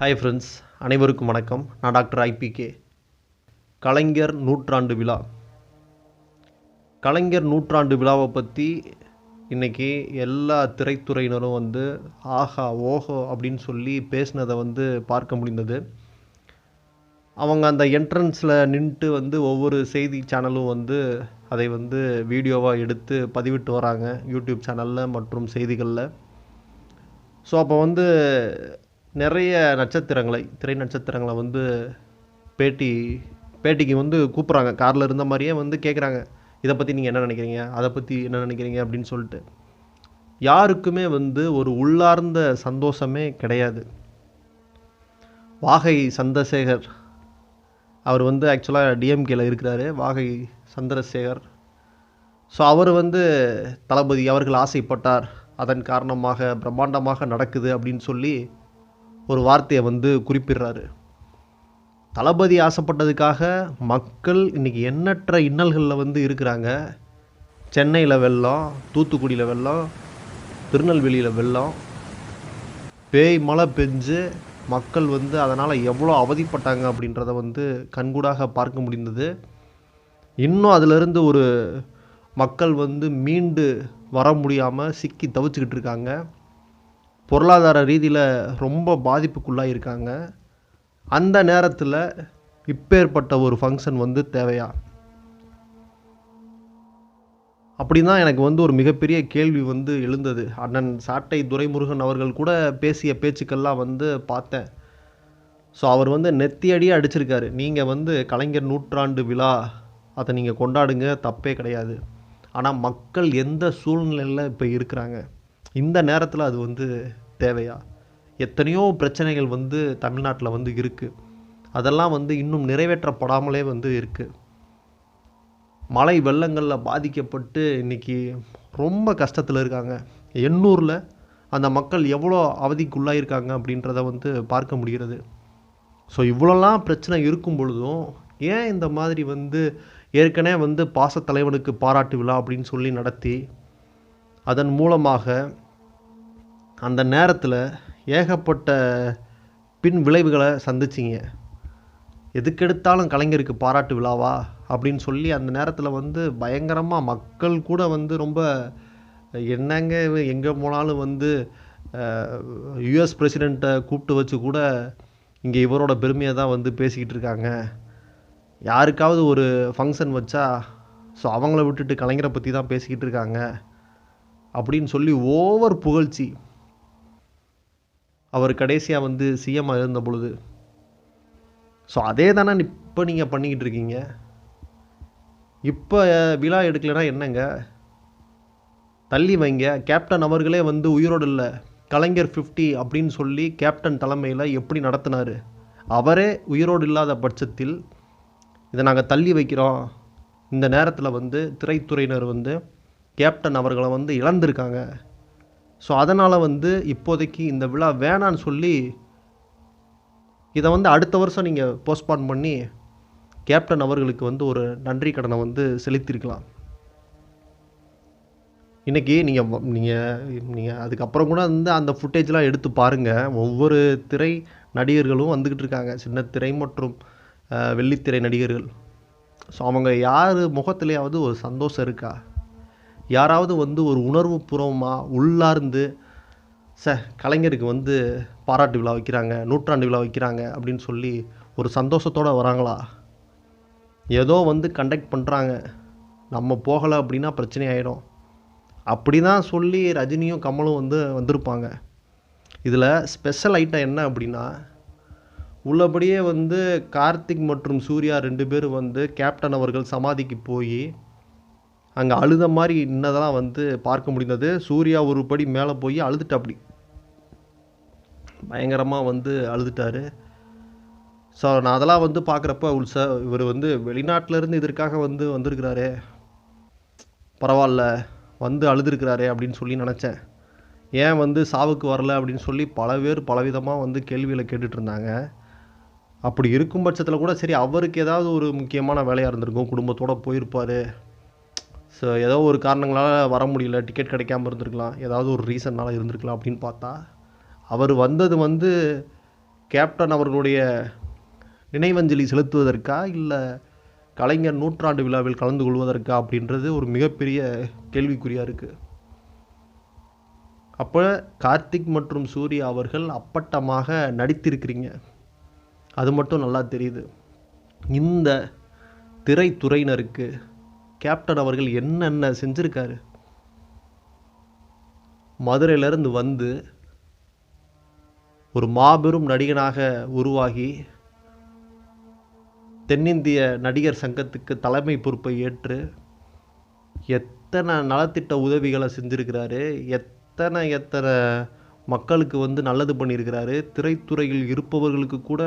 Hi friends அனைவருக்கும் வணக்கம். நான் டாக்டர் ஐபிகே. கலைஞர் நூற்றாண்டு விழா. கலைஞர் நூற்றாண்டு விழாவை பற்றி இன்றைக்கி எல்லா திரைத்துறையினரும் வந்து ஆஹா ஓஹோ அப்படின்னு சொல்லி பேசினதை வந்து பார்க்க முடிந்தது. அவங்க அந்த என்ட்ரன்ஸில் நின்றுட்டு வந்து ஒவ்வொரு செய்தி சேனலும் வந்து அதை வந்து வீடியோவாக எடுத்து பதிவிட்டு வராங்க யூடியூப் சேனலில் மற்றும் செய்திகளில். ஸோ அப்போ வந்து நிறைய நட்சத்திரங்களை திரை நட்சத்திரங்களை வந்து பேட்டி பேட்டிக்கு வந்து கூப்பிட்றாங்க. காரில் இருந்த மாதிரியே வந்து கேட்குறாங்க இதை பற்றி நீங்கள் என்ன நினைக்கிறீங்க? அதை பற்றி என்ன நினைக்கிறீங்க? அப்படின்னு சொல்லிட்டு. யாருக்குமே வந்து ஒரு உள்ளார்ந்த சந்தோஷமே கிடையாது. வாகை சந்திரசேகர் அவர் வந்து ஆக்சுவலாக டிஎம்கேல இருக்கிறாரு. வாகை சந்திரசேகர். ஸோ அவர் வந்து தளபதி அவர்கள் ஆசைப்பட்டார். அதன் காரணமாக பிரம்மாண்டமாக நடக்குது அப்படின்னு சொல்லி ஒரு வார்த்தையை வந்து குறிப்பிடுறாரு. தளபதி ஆசைப்பட்டதுக்காக மக்கள் இன்றைக்கி எண்ணற்ற இன்னல்களில் வந்து இருக்கிறாங்க. சென்னையில் வெள்ளம் தூத்துக்குடியில் வெள்ளம் திருநெல்வேலியில் வெள்ளம். பேய் மழை பெஞ்சு மக்கள் வந்து அதனால் எவ்வளோ அவதிப்பட்டாங்க அப்படின்றத வந்து கண்கூடாக பார்க்க முடிந்தது. இன்னும் அதிலிருந்து ஒரு மக்கள் வந்து மீண்டு வர முடியாமல் சிக்கி தவிச்சுக்கிட்டு இருக்காங்க. பொருளாதார ரீதியில் ரொம்ப பாதிப்புக்குள்ளாக இருக்காங்க அந்த நேரத்தில் இப்பேற்பட்ட ஒரு ஃபங்க்ஷன் வந்து தேவையா? அப்படி தான் எனக்கு வந்து ஒரு மிகப்பெரிய கேள்வி வந்து எழுந்தது. அண்ணன் சாட்டை துரைமுருகன் அவர்கள் கூட பேசிய பேச்சுக்கள்லாம் வந்து பார்த்தேன். ஸோ அவர் வந்து நெத்தியடியே அடிச்சிருக்காரு. நீங்கள் வந்து கலைஞர் நூற்றாண்டு விழா அதை நீங்கள் கொண்டாடுங்க தப்பே கிடையாது. ஆனால் மக்கள் எந்த சூழ்நிலையில் இப்போ இருக்கிறாங்க? இந்த நேரத்தில் அது வந்து தேவையா? எத்தனையோ பிரச்சனைகள் வந்து தமிழ்நாட்டில் வந்து இருக்குது அதெல்லாம் வந்து இன்னும் நிறைவேற்றப்படாமலே வந்து இருக்குது மழை வெள்ளங்களில் பாதிக்கப்பட்டு இன்றைக்கி ரொம்ப கஷ்டத்தில் இருக்காங்க. எண்ணூரில் அந்த மக்கள் எவ்வளோ அவதிக்குள்ளாயிருக்காங்க அப்படின்றத வந்து பார்க்க முடிகிறது. ஸோ இவ்வளோலாம் பிரச்சனை இருக்கும் பொழுதும் ஏன் இந்த மாதிரி வந்து ஏற்கனவே வந்து பாசத்தலைவனுக்கு பாராட்டு விழா அப்படின்னு சொல்லி நடத்தி அதன் மூலமாக அந்த நேரத்தில் ஏகப்பட்ட பின் விளைவுகளை சந்திச்சிங்க. எதுக்கெடுத்தாலும் கலைஞருக்கு பாராட்டு விழாவா? அப்படின்னு சொல்லி அந்த நேரத்தில் வந்து பயங்கரமாக மக்கள் கூட வந்து ரொம்ப என்னங்க எங்கே போனாலும் வந்து யுஎஸ் பிரசிடெண்ட்டை கூப்பிட்டு வச்சு கூட இங்கே இவரோட பெருமையை தான் வந்து பேசிக்கிட்டு இருக்காங்க. யாருக்காவது ஒரு ஃபங்க்ஷன் வச்சா ஸோ அவங்கள விட்டுட்டு கலைஞரை பற்றி தான் பேசிக்கிட்டு இருக்காங்க. அப்படின்னு சொல்லி ஓவர் புகழ்ச்சி. அவர் கடைசியாக வந்து சிஎம் இருந்த பொழுது ஸோ அதே தானே இப்போ நீங்கள் பண்ணிக்கிட்டு இருக்கீங்க? இப்போ விழா எடுக்கலைன்னா என்னங்க? தள்ளி வைங்க. கேப்டன் அவர்களே வந்து உயிரோடு இல்லை. கலைஞர் ஃபிஃப்டி அப்படின்னு சொல்லி கேப்டன் தலைமையில் எப்படி நடத்தினார்? அவரே உயிரோடு இல்லாத பட்சத்தில் இதை நாங்கள் தள்ளி வைக்கிறோம். இந்த நேரத்தில் வந்து திரைத்துறையினர் வந்து கேப்டன் அவர்களை வந்து இழந்திருக்காங்க. ஸோ அதனால் வந்து இப்போதைக்கு இந்த விழா வேணான்னு சொல்லி இதை வந்து அடுத்த வருஷம் நீங்கள் போஸ்ட்பான் பண்ணி கேப்டன் அவர்களுக்கு வந்து ஒரு நன்றி கடனை வந்து செலுத்தியிருக்கலாம் இன்றைக்கி நீங்கள் நீங்கள் நீங்கள் அதுக்கப்புறம் கூட வந்து அந்த ஃபுட்டேஜ்லாம் எடுத்து பாருங்கள் ஒவ்வொரு திரை நடிகர்களும் வந்துக்கிட்டு இருக்காங்க. சின்ன திரை மற்றும் வெள்ளித்திரை நடிகர்கள். ஸோ அவங்க யார் முகத்துலையாவது ஒரு சந்தோஷம் இருக்கா? யாராவது வந்து ஒரு உணர்வு பூர்வமாக உள்ளார்ந்து ச கலைஞருக்கு வந்து பாராட்டு விழா வைக்கிறாங்க நூற்றாண்டு விழா வைக்கிறாங்க அப்படின்னு சொல்லி ஒரு சந்தோஷத்தோடு வராங்களா? ஏதோ வந்து கண்டக்ட் பண்ணுறாங்க நம்ம போகலை அப்படின்னா பிரச்சனை ஆகிடும் அப்படி தான் சொல்லி ரஜினியும் கமலும் வந்து வந்திருப்பாங்க. இதில் ஸ்பெஷல் ஐட்டம் என்ன அப்படின்னா உள்ளபடியே வந்து கார்த்திக் மற்றும் சூர்யா ரெண்டு பேரும் வந்து கேப்டன் அவர்கள் சமாதிக்கு போய் அங்கே அழுத மாதிரி இன்னதெல்லாம் வந்து பார்க்க முடிந்தது. சூர்யா ஒரு படி மேலே போய் அழுதுட்டாப்படி பயங்கரமாக வந்து அழுதுட்டார். ஸோ நான் அதெல்லாம் வந்து பார்க்குறப்ப உள் சார் இவர் வந்து வெளிநாட்டிலேருந்து இதற்காக வந்து வந்திருக்கிறாரே. பரவாயில்ல வந்து அழுதுருக்கிறாரே அப்படின்னு சொல்லி நினச்சேன். ஏன் வந்து சாவுக்கு வரல அப்படின்னு சொல்லி பல பேர் பலவிதமாக வந்து கேள்வியில் கேட்டுட்டு இருந்தாங்க அப்படி இருக்கும் பட்சத்தில் கூட சரி அவருக்கு ஏதாவது ஒரு முக்கியமான வேலையாக இருந்திருக்கும். குடும்பத்தோடு போயிருப்பார். ஸோ ஏதோ ஒரு காரணங்களால் வர முடியல டிக்கெட் கிடைக்காம இருந்திருக்கலாம். ஏதாவது ஒரு ரீசன்னால் இருந்திருக்கலாம் அப்படின்னு பார்த்தா அவர் வந்தது வந்து கேப்டன் அவர்களுடைய நினைவஞ்சலி செலுத்துவதற்கா இல்லை கலைஞர் நூற்றாண்டு விழாவில் கலந்து கொள்வதற்கா அப்படின்றது ஒரு மிகப்பெரிய கேள்விக்குறியாக இருக்குது அப்போ கார்த்திக் மற்றும் சூர்யா அவர்கள் அப்பட்டமாக நடித்திருக்கிறீங்க. அது மட்டும் நல்லா தெரியுது. இந்த திரைத்துறையினருக்கு கேப்டன் அவர்கள் என்னென்ன செஞ்சுருக்காரு? மதுரையிலேருந்து வந்து ஒரு மாபெரும் நடிகனாக உருவாகி தென்னிந்திய நடிகர் சங்கத்துக்கு தலைமை பொறுப்பை ஏற்று எத்தனை நலத்திட்ட உதவிகளை செஞ்சுருக்கிறாரு எத்தனை எத்தனை மக்களுக்கு வந்து நல்லது பண்ணியிருக்கிறாரு திரைத்துறையில் இருப்பவர்களுக்கு கூட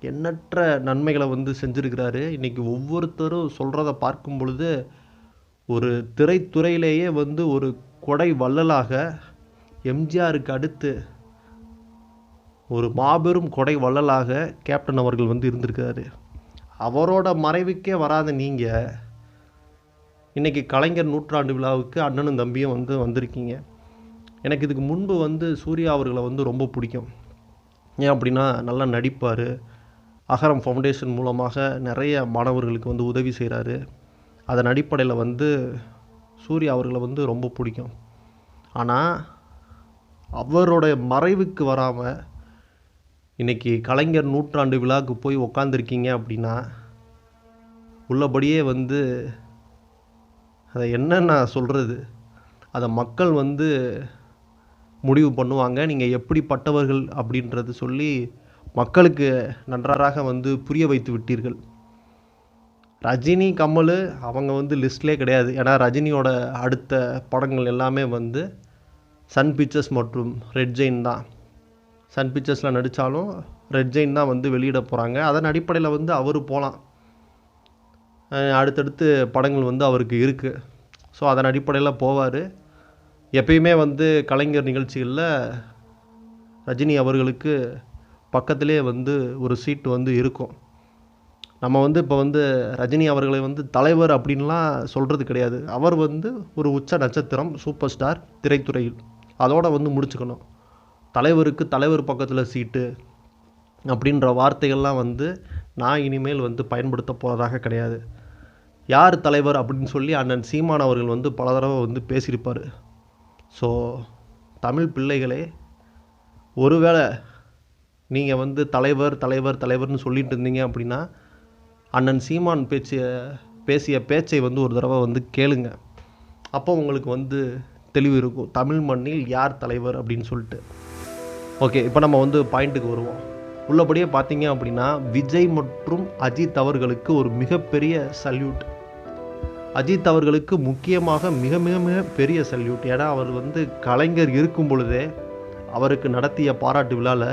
எண்ணற்ற நன்மைகளை வந்து செஞ்சுருக்கிறாரு. இன்றைக்கி ஒவ்வொருத்தரும் சொல்கிறத பார்க்கும் பொழுது ஒரு திரைத்துறையிலேயே வந்து ஒரு கொடை வள்ளலாக எம்ஜிஆருக்கு அடுத்து ஒரு மாபெரும் கொடை வள்ளலாக கேப்டன் அவர்கள் வந்து இருந்திருக்காரு அவரோட மறைவுக்கே வராத நீங்கள் இன்றைக்கி கலைஞர் நூற்றாண்டு விழாவுக்கு அண்ணனும் தம்பியும் வந்து வந்திருக்கீங்க. எனக்கு இதுக்கு முன்பு வந்து சூர்யா அவர்களை வந்து ரொம்ப பிடிக்கும். ஏன் அப்படின்னா நல்லா நடிப்பார். அகரம் ஃபவுண்டேஷன் மூலமாக நிறைய மாணவர்களுக்கு வந்து உதவி செய்கிறாரு அதன் அடிப்படையில் வந்து சூர்யா அவர்களை வந்து ரொம்ப பிடிக்கும். ஆனால் அவருடைய மறைவுக்கு வராமல் இன்றைக்கி கலைஞர் நூற்றாண்டு விழாவுக்கு போய் உக்காந்துருக்கீங்க அப்படின்னா உள்ளபடியே வந்து அதை என்ன நான் சொல்கிறது அதை மக்கள் வந்து முடிவு பண்ணுவாங்க. நீங்கள் எப்படிப்பட்டவர்கள் அப்படின்றது சொல்லி மக்களுக்கு நன்றாக வந்து புரிய வைத்து விட்டீர்கள். ரஜினி கமல் அவங்க வந்து லிஸ்ட்லே கிடையாது. ஏன்னா ரஜினியோட அடுத்த படங்கள் எல்லாமே வந்து சன் பிக்சர்ஸ் மற்றும் ரெட் ஜெயின் தான். சன் பிக்சர்ஸில் நடித்தாலும் ரெட் ஜெயின் தான் வந்து வெளியிட போகிறாங்க அதன் அடிப்படையில் வந்து அவர் போகலாம் அடுத்தடுத்து படங்கள் வந்து அவருக்கு இருக்குது ஸோ அதன் அடிப்படையில் போவார். எப்பயுமே வந்து கலைஞர் நிகழ்ச்சிகளில் ரஜினி அவர்களுக்கு பக்கத்திலே வந்து ஒரு சீட்டு வந்து இருக்கும். நம்ம வந்து இப்போ வந்து ரஜினி அவர்களை வந்து தலைவர் அப்படின்லாம் சொல்கிறது கிடையாது. அவர் வந்து ஒரு உச்ச நட்சத்திரம் சூப்பர் ஸ்டார் திரைத்துறையில். அதோடு வந்து முடிச்சுக்கணும். தலைவருக்கு தலைவர் பக்கத்தில் சீட்டு அப்படின்ற வார்த்தைகள்லாம் வந்து நான் இனிமேல் வந்து பயன்படுத்த போகிறதாக கிடையாது. யார் தலைவர் அப்படின்னு சொல்லி அண்ணன் சீமான் அவர்கள் வந்து பல தடவை வந்து பேசியிருப்பார். ஸோ தமிழ் பிள்ளைகளே ஒருவேளை நீங்கள் வந்து தலைவர் தலைவர் தலைவர்னு சொல்லிட்டு இருந்தீங்க அப்படின்னா அண்ணன் சீமான் பேச்சு பேசிய பேச்சை வந்து ஒரு தடவை வந்து கேளுங்க. அப்போ உங்களுக்கு வந்து தெளிவு இருக்கும். தமிழ் மண்ணில் யார் தலைவர் அப்படின்னு சொல்லிட்டு. ஓகே இப்போ நம்ம வந்து பாயிண்ட்டுக்கு வருவோம். உள்ளபடியே பார்த்தீங்க அப்படின்னா விஜய் மற்றும் அஜித் அவர்களுக்கு ஒரு மிகப்பெரிய சல்யூட். அஜித் அவர்களுக்கு முக்கியமாக மிக மிக மிக பெரிய சல்யூட். ஏன்னா அவர் வந்து கலைஞர் இருக்கும் பொழுதே அவருக்கு நடத்திய பாராட்டு விழாவில்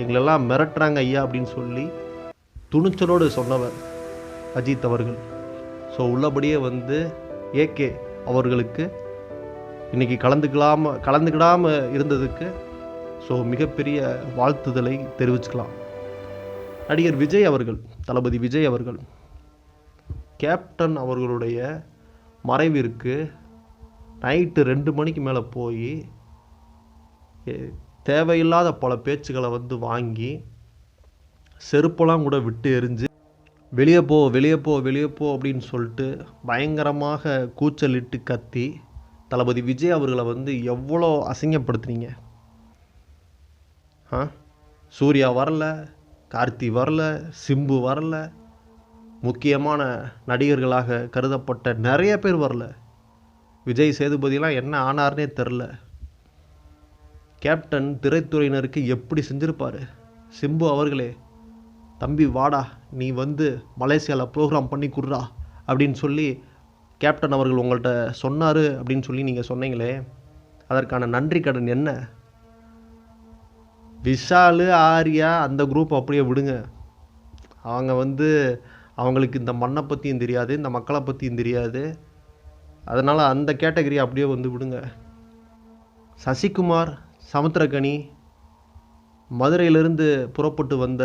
எங்களெல்லாம் மிரட்டுறாங்க ஐயா அப்படின்னு சொல்லி துணிச்சலோடு சொன்னவர் அஜித் அவர்கள். ஸோ உள்ளபடியே வந்து ஏகே அவர்களுக்கு இன்றைக்கி கலந்துக்கலாமல் கலந்துக்கிடாமல் இருந்ததுக்கு ஸோ மிகப்பெரிய வாழ்த்துதலை தெரிவிச்சுக்கலாம். நடிகர் விஜய் அவர்கள் தளபதி விஜய் அவர்கள் கேப்டன் அவர்களுடைய மறைவிற்கு நைட்டு ரெண்டு மணிக்கு மேலே போய் தேவையில்லாத பல பேச்சுகளை வந்து வாங்கி செருப்பெல்லாம் கூட விட்டு எரிஞ்சு வெளியே போ வெளியே போ வெளியே போ அப்படின்னு சொல்லிட்டு பயங்கரமாக கூச்சலிட்டு கத்தி தளபதி விஜய் அவர்களை வந்து எவ்வளோ அசிங்கப்படுத்துனீங்க? ஆ? சூர்யா வரல கார்த்தி வரல சிம்பு வரல முக்கியமான நடிகர்களாக கருதப்பட்ட நிறைய பேர் வரல. விஜய் சேதுபதிலாம் என்ன ஆனார்னே தெரில. கேப்டன் திரைத்துறையினருக்கு எப்படி செஞ்சுருப்பார்? சிம்பு அவர்களே தம்பி வாடா நீ வந்து மலேசியாவில் ப்ரோக்ராம் பண்ணி கொடுறா அப்படின்னு சொல்லி கேப்டன் அவர்கள் உங்கள்கிட்ட சொன்னார் அப்படின்னு சொல்லி நீங்கள் சொன்னீங்களே அதற்கான நன்றி கடன் என்ன? விஷால் ஆர்யா அந்த குரூப் அப்படியே விடுங்க. அவங்க வந்து அவங்களுக்கு இந்த மண்ணை பற்றியும் தெரியாது இந்த மக்களை பற்றியும் தெரியாது. அதனால் அந்த கேட்டகரி அப்படியே வந்து விடுங்க. சசிகுமார் சமுத்திரக்கனி மதுரையிலிருந்து புறப்பட்டு வந்த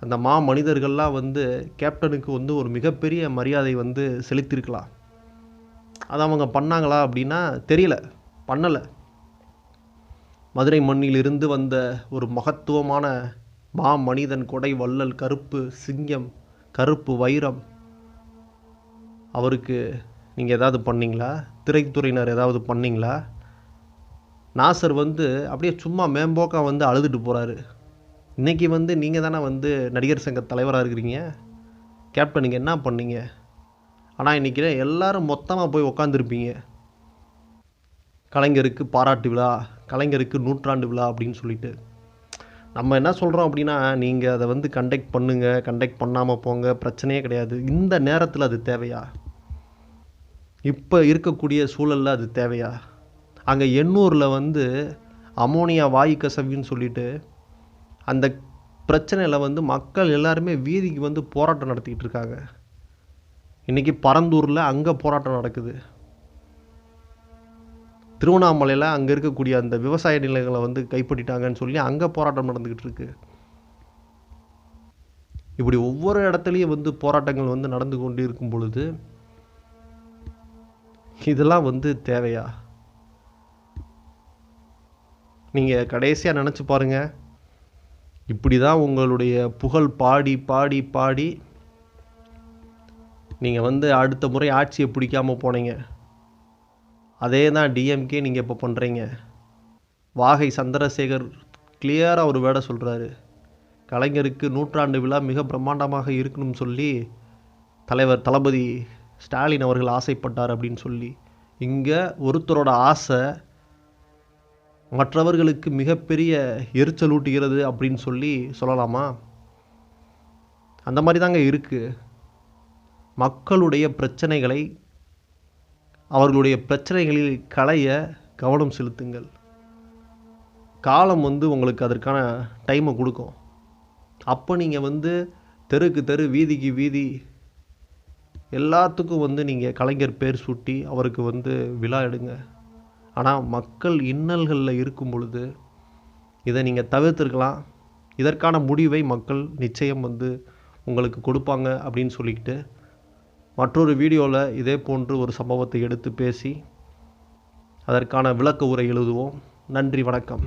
அந்த மா மனிதர்கள்லாம் வந்து கேப்டனுக்கு வந்து ஒரு மிகப்பெரிய மரியாதை வந்து செலுத்தியிருக்கலாம். அதை அவங்க பண்ணாங்களா அப்படின்னா தெரியல பண்ணலை. மதுரை மண்ணிலிருந்து வந்த ஒரு மகத்துவமான மா மனிதன் கொடை வள்ளல் கருப்பு சிங்கம் கருப்பு வைரம். அவருக்கு நீங்கள் ஏதாவது பண்ணீங்களா? திரைத்துறையினர் ஏதாவது பண்ணீங்களா? நாசர் வந்து அப்படியே சும்மா மேம்போக்காக வந்து அழுதுட்டு போகிறாரு இன்றைக்கி வந்து நீங்கள் தானே வந்து நடிகர் சங்க தலைவராக இருக்கிறீங்க. கேப்டனுக்கு என்ன பண்ணீங்க? ஆனால் இன்றைக்கி எல்லோரும் மொத்தமாக போய் உக்காந்துருப்பீங்க. கலைஞருக்கு பாராட்டு விழா கலைஞருக்கு நூற்றாண்டு விழா அப்படின்னு சொல்லிட்டு. நம்ம என்ன சொல்கிறோம் அப்படின்னா நீங்கள் அதை வந்து கண்டக்ட் பண்ணுங்கள் கண்டக்ட் பண்ணாமல் போங்க பிரச்சனையே கிடையாது. இந்த நேரத்தில் அது தேவையா? இப்போ இருக்கக்கூடிய சூழலில் அது தேவையா? அங்கே எண்ணூரில் வந்து அமோனியா வாயு கசவின்னு சொல்லிட்டு அந்த பிரச்சனையில் வந்து மக்கள் எல்லாருமே வீதிக்கு வந்து போராட்டம் நடத்திக்கிட்டு இருக்காங்க. இன்றைக்கி பரந்தூரில் அங்கே போராட்டம் நடக்குது. திருவண்ணாமலையில் அங்கே இருக்கக்கூடிய அந்த விவசாய நிலங்களை வந்து கைப்பற்றிட்டாங்கன்னு சொல்லி அங்கே போராட்டம் நடந்துக்கிட்டு இருக்கு. இப்படி ஒவ்வொரு இடத்துலையும் வந்து போராட்டங்கள் வந்து நடந்து கொண்டு இருக்கும் பொழுது இதெல்லாம் வந்து தேவையா? நீங்கள் கடைசியாக நினச்சி பாருங்கள் இப்படி தான் உங்களுடைய புகழ் பாடி பாடி பாடி. நீங்கள் வந்து அடுத்த முறை ஆட்சியை பிடிக்காமல் போனீங்க. அதே தான் டிஎம்கே நீங்கள் இப்போ பண்ணுறீங்க வாகை சந்திரசேகர் கிளியராக ஒரு வேடை சொல்கிறாரு கலைஞருக்கு நூற்றாண்டு விழா மிக பிரம்மாண்டமாக இருக்கணும்னு சொல்லி தலைவர் தளபதி ஸ்டாலின் அவர்கள் ஆசைப்பட்டார் அப்படின்னு சொல்லி. இங்கே ஒருத்தரோட ஆசை மற்றவர்களுக்கு மிகப்பெரிய எரிச்சலூட்டுகிறது அப்படின்னு சொல்லி சொல்லலாமா? அந்த மாதிரி தாங்க இருக்குது மக்களுடைய பிரச்சனைகளை அவர்களுடைய பிரச்சனைகளில் களைய கவனம் செலுத்துங்கள். காலம் வந்து உங்களுக்கு அதற்கான டைமை கொடுக்கும். அப்போ நீங்கள் வந்து தெருக்கு தெரு வீதிக்கு வீதி எல்லாத்துக்கும் வந்து நீங்கள் கலைஞர் பேர் சூட்டி அவருக்கு வந்து விழா எடுங்க. ஆனால் மக்கள் இன்னல்களில் இருக்கும் பொழுது இதை நீங்கள் தவிர்த்துருக்கலாம். இதற்கான முடிவை மக்கள் நிச்சயம் வந்து உங்களுக்கு கொடுப்பாங்க அப்படின்னு சொல்லிக்கிட்டு மற்றொரு வீடியோவில் இதே போன்று ஒரு சம்பவத்தை எடுத்து பேசி அதற்கான விளக்க உரை எழுதுவோம். நன்றி வணக்கம்.